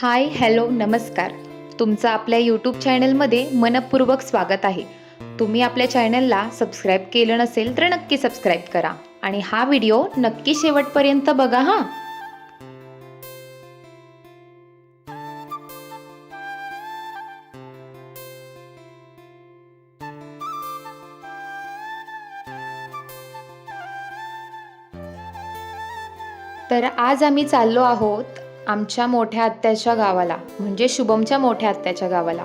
Hi hello नमस्कार. तुमचं आपल्या यूट्यूब चॅनलमध्ये मनपूर्वक स्वागत आहे. तुम्ही आपल्या चॅनलला सबस्क्राईब केलं नसेल तर नक्की सबस्क्राईब करा. आणि हा व्हिडिओ नक्की शेवटपर्यंत बघा हां. तर आज आम्ही चाललो आहोत आमच्या मोठ्या आत्याच्या गावाला म्हणजे शुभमच्या मोठ्या आत्याच्या गावाला.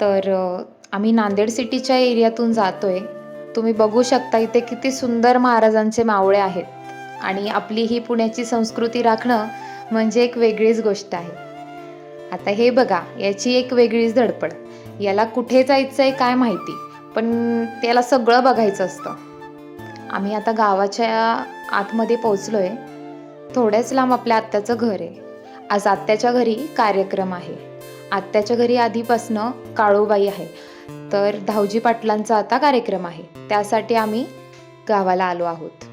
तर आम्ही नांदेड सिटीच्या एरियातून जातो आहे तुम्ही बघू शकता इथे किती सुंदर महाराजांचे मावळे आहेत. आणि आपली ही पुण्याची संस्कृती राखणं म्हणजे एक वेगळीच गोष्ट आहे. आता हे बघा याची एक वेगळीच धडपड. याला कुठे जायचं आहे काय माहिती पण त्याला सगळं बघायचं असतं. आम्ही आता गावाच्या आतमध्ये पोचलो आहे थोड्याच लांब आपल्या आत्याचं घर आहे. आज आत्याच्या घरी कार्यक्रम आहे. आत्याच्या घरी आधीपासनं काळूबाई आहे. तर धावजी पाटलांचा आता कार्यक्रम आहे. त्यासाठी आम्ही गावाला आलो आहोत.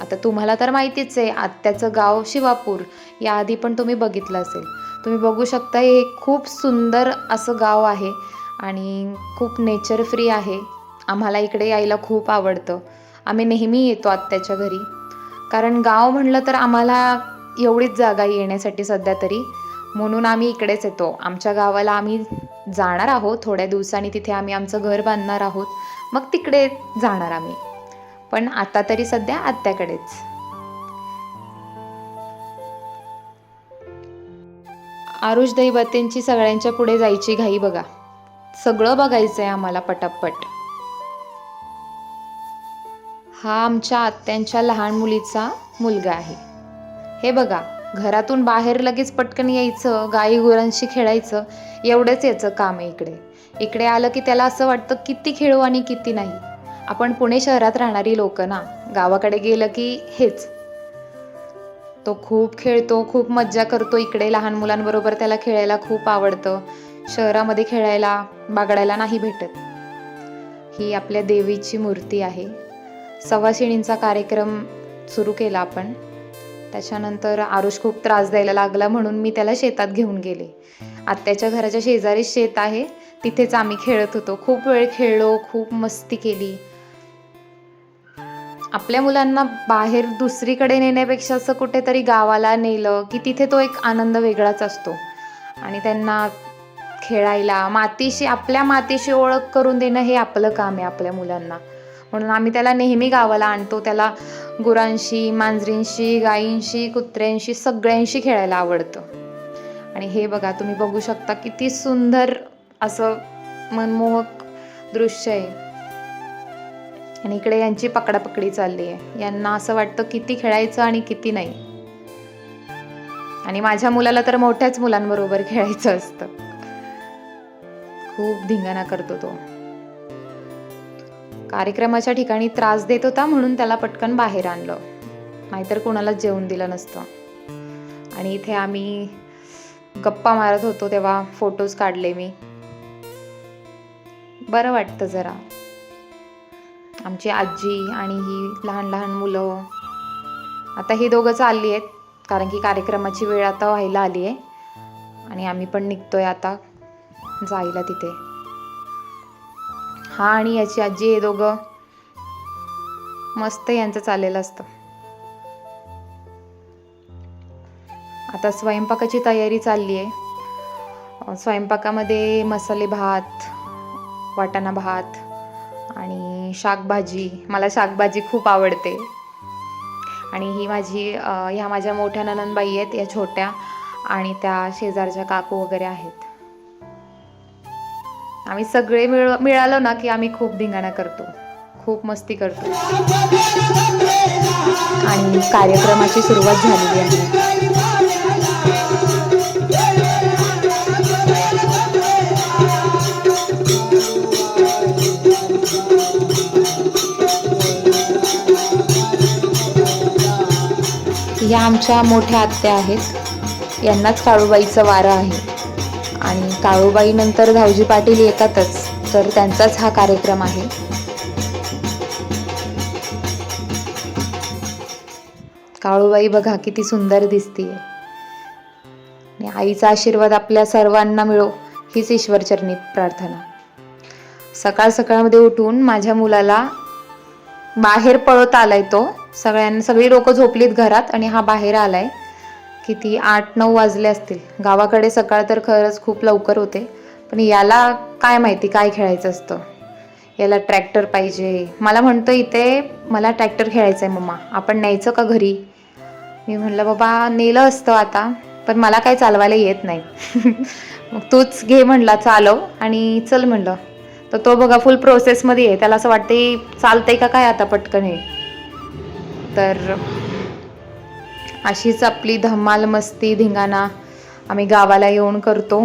आता तुम्हाला तर माहितीच आहे आत्याचं गाव शिवापूर. याआधी पण तुम्ही बघितलं असेल. तुम्ही बघू शकता हे खूप सुंदर असं गाव आहे आणि खूप नेचर फ्री आहे. आम्हाला इकडे यायला खूप आवडतं. आम्ही नेहमी येतो आत्याच्या घरी. कारण गाव म्हणलं तर आम्हाला एवढीच जागा येण्यासाठी सध्या तरी. म्हणून आम्ही इकडेच येतो. आमच्या गावाला आम्ही जाणार आहोत. थोड्या दिवसांनी तिथे आम्ही आमचं घर बांधणार आहोत. मग तिकडे जाणार आम्ही. पण आता तरी सध्या आत्याकडेच. आरुष दैवतेंची सगळ्यांच्या पुढे जायची घाई बघा. सगळं बघायचं आहे आम्हाला पटापट. हा आमच्या आत्यांच्या लहान मुलीचा मुलगा आहे. हे बघा घरातून बाहेर लगेच पटकन यायचं गाई गुरांशी खेळायचं एवढंच याचं काम आहे इकडे. इकडे आलं की त्याला असं वाटतं किती खेळू आणि किती नाही. आपण पुणे शहरात राहणारी लोक ना गावाकडे गेलं की हेच. तो खूप खेळतो खूप मज्जा करतो इकडे लहान मुलांबरोबर त्याला खेळायला खूप आवडतं. शहरामध्ये खेळायला बागडायला नाही भेटत. ही आपल्या देवीची मूर्ती आहे. सवाशिणींचा कार्यक्रम सुरू केला आपण. त्याच्यानंतर आरुष खूप त्रास द्यायला लागला म्हणून मी त्याला शेतात घेऊन गेले. आत्याच्या घराच्या शेजारी शेत आहे. तिथेच आम्ही खेळत होतो. खूप वेळ खेळलो खूप मस्ती केली. आपल्या मुलांना बाहेर दुसरीकडे नेण्यापेक्षा असं कुठेतरी गावाला नेलं की तिथे तो एक आनंद वेगळाच असतो. आणि त्यांना खेळायला मातीशी आपल्या मातीशी ओळख करून देणं हे आपलं काम आहे आपल्या मुलांना. म्हणून आम्ही त्याला नेहमी गावाला आणतो. त्याला गुरांशी मांजरींशी गायींशी कुत्र्यांशी सगळ्यांशी खेळायला आवडतं. आणि हे बघा तुम्ही बघू शकता किती सुंदर असं मनमोहक दृश्य आहे. आणि इकडे यांची पकडापकडी चालली आहे. यांना असं वाटतं किती खेळायचं आणि किती नाही. आणि माझ्या मुलाला तर मोठ्याच मुलांबरोबर खेळायचं असतं. खूप धिंगाणा करतो तो. कार्यक्रमाच्या ठिकाणी त्रास देत होता म्हणून त्याला पटकन बाहेर आणलं. नाहीतर कोणालाच जेवण दिलं नसतं. आणि इथे आम्ही गप्पा मारत होतो तेव्हा फोटोज काढले मी. बरं वाटतं जरा. आमची आजी आणि ही लहान लहान मुलं. आता ही दोघं चालली आहेत कारण की कार्यक्रमाची वेळ आता व्हायला आली आहे. आणि आम्ही पण निघतोय आता जायला तिथे. हा आणि याची आजी आहे दोघं मस्त यांचं चाललेलं असतं. आता स्वयंपाकाची तयारी चालली आहे स्वयंपाकामध्ये मसाले भात वाटाणा भात आणि शाकभाजी. मला शाकभाजी खूप आवडते. आणि ही माझी ह्या माझ्या मोठ्या ननंदबाई आहेत या छोट्या आणि त्या शेजारच्या काकू वगैरे आहेत. आम्ही सगळे मिळ मिळालो ना की आम्ही खूप धिंगाणा करतो. खूप मस्ती करतो. आणि कार्यक्रमाची सुरुवात झालेली आहे. या आमच्या मोठ्या आत्या आहेत. यांनाच काळूबाईचं वारा आहे. आणि काळूबाई नंतर धावजी पाटील येतातच तर त्यांचाच हा कार्यक्रम आहे. काळूबाई बघा किती सुंदर दिसतीये. आणि आईचा आशीर्वाद आपल्या सर्वांना मिळो हीच ईश्वरचरणी प्रार्थना. सकाळ सकाळमध्ये उठून माझ्या मुलाला बाहेर पळत आलाय तो. सगळ्यांना सगळी लोक झोपलीत घरात आणि हा बाहेर आलाय. किती आठ नऊ वाजले असतील. गावाकडे सकाळ तर खरंच खूप लवकर होते. पण याला काय माहिती काय खेळायचं असतं? याला ट्रॅक्टर पाहिजे. मला म्हणतो इथे मला ट्रॅक्टर खेळायचं आहे मम्मा. आपण न्यायचं का घरी? मी म्हणलं बाबा नेलं असतं आता पण मला काय चालवायला येत नाही. मग तूच घे म्हणला चालव. आणि चल म्हणलं. तर तो बघा फुल प्रोसेसमध्ये आहे. त्याला असं वाटते चालतंय का काय आता पटकन हे? तर अशीच आपली धमाल मस्ती धिंगाणा आम्ही गावाला येऊन करतो.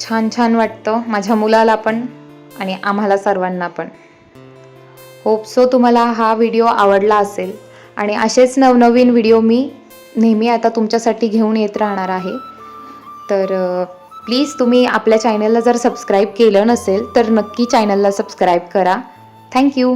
छान छान वाटतं माझ्या मुलाला पण आणि आम्हाला सर्वांना पण. होप सो तुम्हाला हा व्हिडिओ आवडला असेल. आणि असेच नवनवीन व्हिडिओ मी नेहमी आता तुमच्यासाठी घेऊन येत राहणार आहे. तर प्लीज तुम्ही आपल्या चॅनलला जर सबस्क्राईब केलं नसेल तर नक्की चॅनलला सबस्क्राईब करा. थँक्यू